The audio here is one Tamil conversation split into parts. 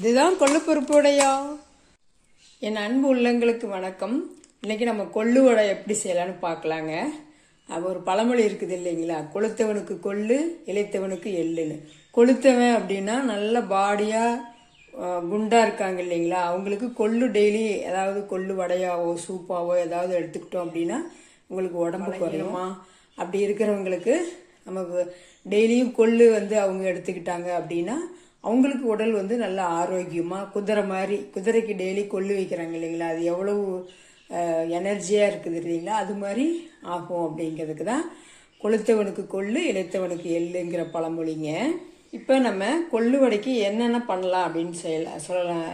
இதுதான் கொள்ளுப்பருப்பு வடையா என் அன்பு உள்ளங்களுக்கு வணக்கம். இன்னைக்கு நம்ம கொள்ளு வடை எப்படி செய்யலாம்னு பார்க்கலாங்க. அது ஒரு பழமொழி இருக்குது இல்லைங்களா? கொளுத்தவனுக்கு கொள்ளு இளைத்தவனுக்கு எள்ளுன்னு. கொளுத்தவன் அப்படின்னா நல்ல பாடியாக குண்டாக இருக்காங்க இல்லைங்களா? அவங்களுக்கு கொள்ளு டெய்லி ஏதாவது கொள்ளு வடையாவோ சூப்பாவோ ஏதாவது எடுத்துக்கிட்டோம் அப்படின்னா உங்களுக்கு உடம்பு குறையுமா? அப்படி இருக்கிறவங்களுக்கு நமக்கு டெய்லியும் கொள்ளு வந்து அவங்க எடுத்துக்கிட்டாங்க அப்படின்னா அவங்களுக்கு உடல் வந்து நல்லா ஆரோக்கியமாக குதிரை மாதிரி குதிரைக்கு டெய்லி கொள்ளு வைக்கிறாங்க இல்லைங்களா? அது எவ்வளவு எனர்ஜியாக இருக்குது இல்லைங்களா? அது மாதிரி ஆகும் அப்படிங்கிறதுக்கு தான் கொளுத்தவனுக்கு கொள்ளு இழைத்தவனுக்கு எள்ளுங்கிற பழமொழிங்க. இப்போ நம்ம கொள்ளு வடைக்கு என்னென்ன பண்ணலாம் அப்படின்னு செய்யலாம் சொல்லலாம்.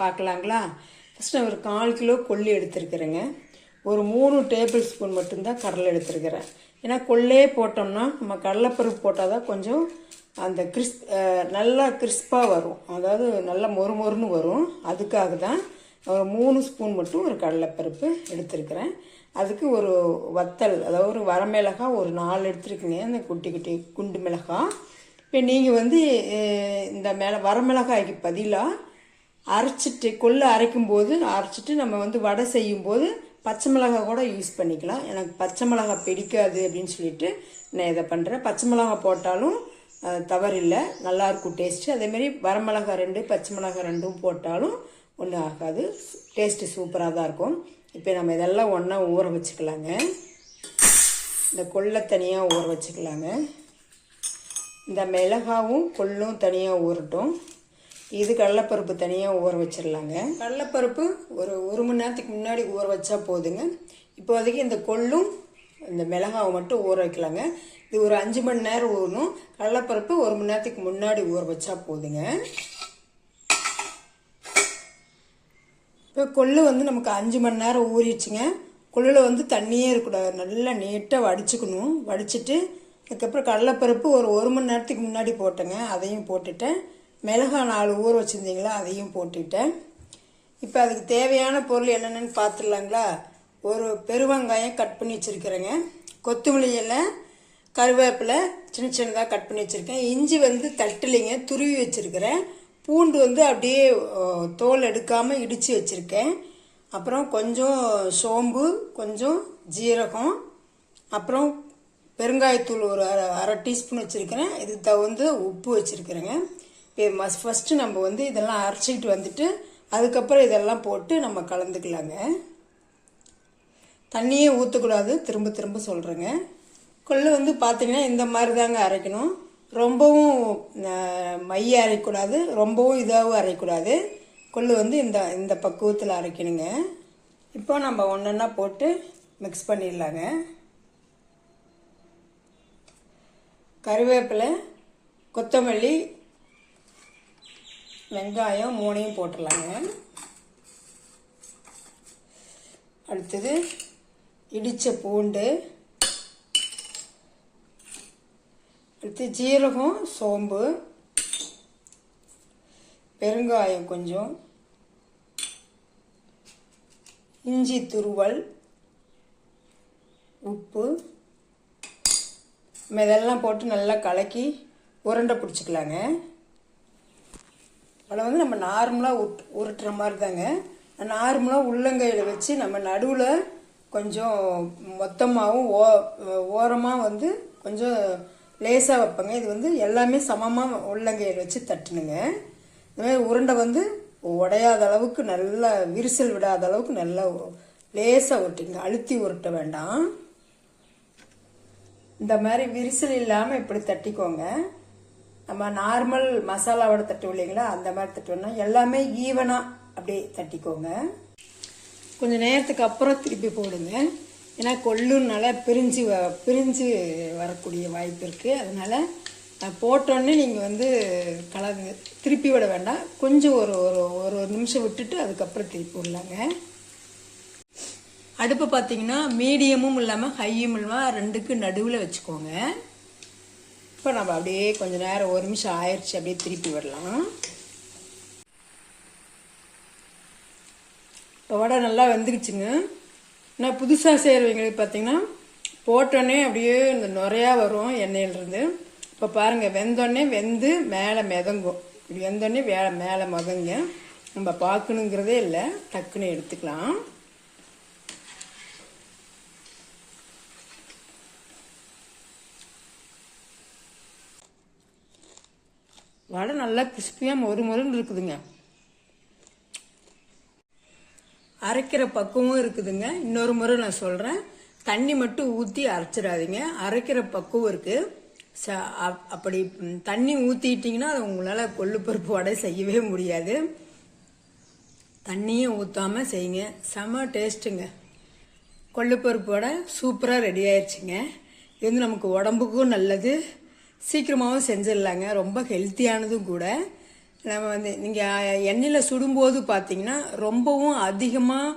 பார்க்கலாங்களா? ஃபஸ்ட் நான் ஒரு கால் கிலோ கொள்ளு எடுத்துருக்குறேங்க. ஒரு மூணு டேபிள் ஸ்பூன் மட்டும்தான் கடலை எடுத்துருக்கிறேன். ஏன்னா கொள்ளையே போட்டோம்னா நம்ம கடலைப்பருப்பு போட்டால் தான் கொஞ்சம் அந்த கிறிஸ் நல்லா கிறிஸ்பாக வரும். அதாவது நல்லா மொறு மொறுன்னு வரும். அதுக்காக தான் ஒரு மூணு ஸ்பூன் மட்டும் ஒரு கடலைப்பருப்பு எடுத்துருக்கிறேன். அதுக்கு ஒரு வத்தல் அதாவது ஒரு வரமிளகாய் ஒரு நாலு எடுத்துருக்குங்க. இந்த குட்டி குட்டி குண்டு மிளகாய் இப்போ நீங்கள் வந்து இந்த மேலே வரமிளகாய்க்கு பதிலாக அரைச்சிட்டு கொள்ளு அரைக்கும் போது அரைச்சிட்டு நம்ம வந்து வடை செய்யும்போது பச்சை மிளகாய் கூட யூஸ் பண்ணிக்கலாம். எனக்கு பச்சை மிளகாய் பிடிக்காது அப்படின்னு சொல்லிட்டு நான் இதை பண்ணுறேன் பச்சை மிளகாய் போட்டாலும் தவறில்லை. நல்லா இருக்கும் டேஸ்ட்டு அதேமாரி வரமிளகாய் ரெண்டு பச்சை மிளகாய் ரெண்டும் போட்டாலும் ஒன்றும் ஆகாது. டேஸ்ட்டு சூப்பராக தான் இருக்கும் இப்போ நம்ம இதெல்லாம் ஒன்றா ஊற வச்சுக்கலாங்க. இந்த கொள்ளை தனியாக ஊற வச்சுக்கலாங்க. இந்த மிளகாவும் கொள்ளும் தனியாக ஊறட்டும். இது கடலைப்பருப்பு தனியாக ஊற வச்சிடலாங்க கடலைப்பருப்பு ஒரு ஒரு மணி நேரத்துக்கு முன்னாடி ஊற வச்சா போதுங்க. இப்போதைக்கு இந்த கொள்ளும் இந்த மிளகாவை மட்டும் ஊற வைக்கலாங்க. இது ஒரு அஞ்சு மணி நேரம் ஊறணும். கடலைப்பருப்பு ஒரு மணி நேரத்துக்கு முன்னாடி ஊற வச்சா போதுங்க. இப்போ கொள்ளு வந்து நமக்கு அஞ்சு மணி நேரம் ஊறிடுச்சுங்க. கொள்ளில் வந்து தண்ணியே இருக்கக்கூடாது. நல்லா நீட்டாக வடிச்சுக்கணும். வடிச்சிட்டு அதுக்கப்புறம் கடலைப்பருப்பு ஒரு ஒரு மணி நேரத்துக்கு முன்னாடி போட்டேங்க. அதையும் போட்டுட்டேன். மிளகா நாலு ஊற வச்சுருந்தீங்களா? அதையும் போட்டுட்டேன். இப்போ அதுக்கு தேவையான பொருள் என்னென்னு பார்த்துடலாங்களா ஒரு பெருவெங்காயம் கட் பண்ணி வச்சுருக்கிறேங்க. கொத்தமல்லி இலை கருவேப்பிலை சின்ன சின்னதாக கட் பண்ணி வச்சுருக்கேன். இஞ்சி வந்து தட்டிலிங்க துருவி வச்சுருக்கிறேன். பூண்டு வந்து அப்படியே தோல் எடுக்காமல் இடித்து வச்சுருக்கேன். அப்புறம் கொஞ்சம் சோம்பு கொஞ்சம் ஜீரகம் அப்புறம் பெருங்காயத்தூள் ஒரு அரை அரை டீஸ்பூன் வச்சுருக்கிறேன். இதுக்கு தகுந்த உப்பு வச்சுருக்கிறேங்க. இப்போ மஸ் ஃபஸ்ட்டு நம்ம வந்து இதெல்லாம் அரைச்சிக்கிட்டு வந்துட்டு அதுக்கப்புறம் இதெல்லாம் போட்டு நம்ம கலந்துக்கலாங்க. தண்ணியே ஊற்றக்கூடாது திரும்ப திரும்ப சொல்கிறேங்க கொள்ளு வந்து பார்த்தீங்கன்னா இந்த மாதிரி தாங்க அரைக்கணும். ரொம்பவும் மைய அரைக்கக்கூடாது. ரொம்பவும் இதாகவும் அரைக்கக்கூடாது. கொள்ளு வந்து இந்த இந்த பக்குவத்தில் அரைக்கணுங்க. இப்போ நம்ம ஒன்றா போட்டு மிக்ஸ் பண்ணிடலாங்க. கருவேப்பிலை கொத்தமல்லி வெங்காயம் மூணையும் போட்டுடலாங்க. அடுத்தது இடித்த பூண்டு அடுத்து ஜீரகம் சோம்பு பெருங்காயம் கொஞ்சம் இஞ்சி துருவல் உப்பு நம்ம இதெல்லாம் போட்டு நல்லா கலக்கி உருண்டை பிடிச்சிக்கலாங்க. அதில் வந்து நம்ம நார்மலாக உட் உருட்டுற மாதிரி தாங்க. நார்மலாக உள்ளங்கையில் வச்சு நம்ம நடுவில் கொஞ்சம் மொத்தமாகவும் ஓ ஓரமாக வந்து கொஞ்சம் லேசாக வைப்பேங்க. இது வந்து எல்லாமே சமமாக உள்ளங்கையில் வச்சு தட்டணுங்க இதுமாதிரி உருண்டை வந்து உடையாத அளவுக்கு நல்லா விரிசல் விடாத அளவுக்கு நல்லா லேசாக உருட்டுங்க. அழுத்தி உருட்ட வேண்டாம். இந்த மாதிரி விரிசல் இல்லாமல் இப்படி தட்டிக்கோங்க. நம்ம நார்மல் மசாலாவோட தட்டுவோம் இல்லைங்களா? அந்த மாதிரி தட்டுவோம்னா எல்லாமே ஈவனாக அப்படியே தட்டிக்கோங்க. கொஞ்சம் நேரத்துக்கு அப்புறம் திருப்பி போடுங்க. ஏன்னா கொள்ளுனால பிரிஞ்சு வ பிரிஞ்சு வரக்கூடிய வாய்ப்பு இருக்குது அதனால் போட்டோன்னே நீங்கள் வந்து கலந்து திருப்பி விட வேண்டாம். கொஞ்சம் ஒரு ஒரு ஒரு நிமிஷம் விட்டுட்டு அதுக்கப்புறம் திருப்பி விடலாங்க. அடுப்பு பார்த்தீங்கன்னா மீடியமும் இல்லாமல் ஹையும் இல்லாமல் ரெண்டுக்கு நடுவில் வச்சுக்கோங்க. இப்போ நம்ம அப்படியே கொஞ்சம் நேரம் ஒரு நிமிஷம் ஆயிடுச்சு அப்படியே திருப்பி விடலாம். இப்போ வடை நல்லா வெந்துக்குச்சுங்க நான் புதுசாக செய்கிறவங்களுக்கு பார்த்தீங்கன்னா போட்டோன்னே அப்படியே இந்த நுறையா வரும் எண்ணெயிலிருந்து. இப்போ பாருங்கள் வெந்தோடனே வெந்து மேலே மிதங்கும். இப்படி வெந்தோடனே வே மேலே மதங்க. நம்ம பார்க்கணுங்கிறதே இல்லை. டக்குன்னு எடுத்துக்கலாம். வடை நல்லா கிறிஸ்பியாக மொறு மொறுன்னு இருக்குதுங்க. அரைக்கிற பக்குவம் இருக்குதுங்க. இன்னொரு முறை நான் சொல்கிறேன் தண்ணி மட்டும் ஊற்றி அரைச்சிடாதீங்க. அரைக்கிற பக்குவம் இருக்குது ச அப்- அப்படி தண்ணி ஊற்றிட்டிங்கன்னா அது உங்களால் கொள்ளுப்பருப்பு வடை செய்யவே முடியாது. தண்ணியும் ஊற்றாம செய்யுங்க. செம டேஸ்ட்டுங்க. கொள்ளுப்பருப்பு வடை சூப்பராக ரெடி ஆயிடுச்சுங்க இது வந்து நமக்கு உடம்புக்கும் நல்லது. சீக்கிரமாகவும் செஞ்சிடலாங்க. ரொம்ப ஹெல்த்தியானதும் கூட. நம்ம வந்து நீங்கள் எண்ணெயில் சுடும்போது பார்த்தீங்கன்னா ரொம்பவும் அதிகமாக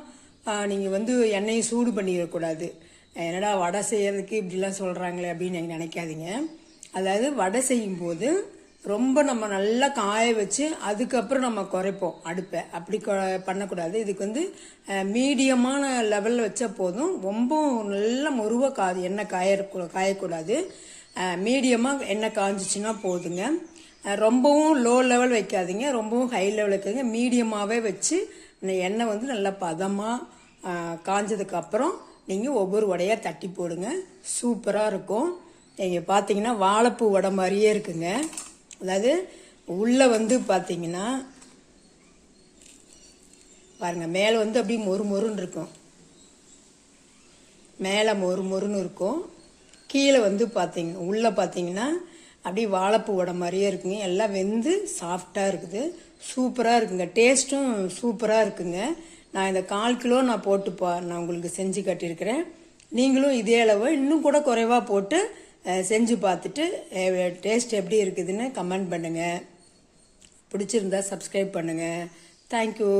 நீங்கள் வந்து எண்ணெயை சூடு பண்ணிடக்கூடாது. என்னடா வடை செய்கிறதுக்கு இப்படிலாம் சொல்கிறாங்களே அப்படின்னு நீங்கள் நினைக்காதீங்க. அதாவது வடை செய்யும்போது ரொம்ப நம்ம நல்லா காய வச்சு அதுக்கப்புறம் நம்ம குறைப்போம் அடுப்பை. அப்படி கொ- பண்ணக்கூடாது. இதுக்கு வந்து மீடியமான லெவலில் வச்சா போதும். ரொம்ப நல்ல முருவ கா எண்ணெய் காய காயக்கூடாது. மீடியமாக எண்ணெய் காஞ்சிச்சுன்னா போதுங்க. ரொம்பவும் லோ லெவல் வைக்காதீங்க. ரொம்பவும் ஹை லெவல் வைக்காதீங்க. மீடியமாகவே வச்சு அந்த எண்ணெய் வந்து நல்லா பதமாக காஞ்சதுக்கப்புறம் நீங்கள் ஒவ்வொரு உடையாக தட்டி போடுங்க. சூப்பராக இருக்கும். நீங்கள் பார்த்தீங்கன்னா வாழைப்பூ வடை மாதிரியே இருக்குங்க. அதாவது உள்ளே வந்து பார்த்தீங்கன்னா பாருங்கள் மேலே வந்து அப்படியே மொறு மொறுன்னு இருக்கும். மேலே மொறு மொறுன்னு இருக்கும். கீழே வந்து பார்த்தீங்க உள்ளே பார்த்தீங்கன்னா அப்படியே வாழைப்பூ வடை மாதிரியே இருக்குங்க. எல்லாம் வெந்து சாஃப்டாக இருக்குது. சூப்பராக இருக்குங்க. டேஸ்ட்டும் சூப்பராக இருக்குங்க. நான் இந்த கால் கிலோ நான் போட்டு பா நான் உங்களுக்கு செஞ்சு கட்டியிருக்கிறேன். நீங்களும் இதே அளவு இன்னும் கூட குறைவாக போட்டு செஞ்சு பார்த்துட்டு டேஸ்ட் எப்படி இருக்குதுன்னு கமெண்ட் பண்ணுங்கள் பிடிச்சிருந்தா சப்ஸ்கிரைப் பண்ணுங்கள் தேங்க்யூ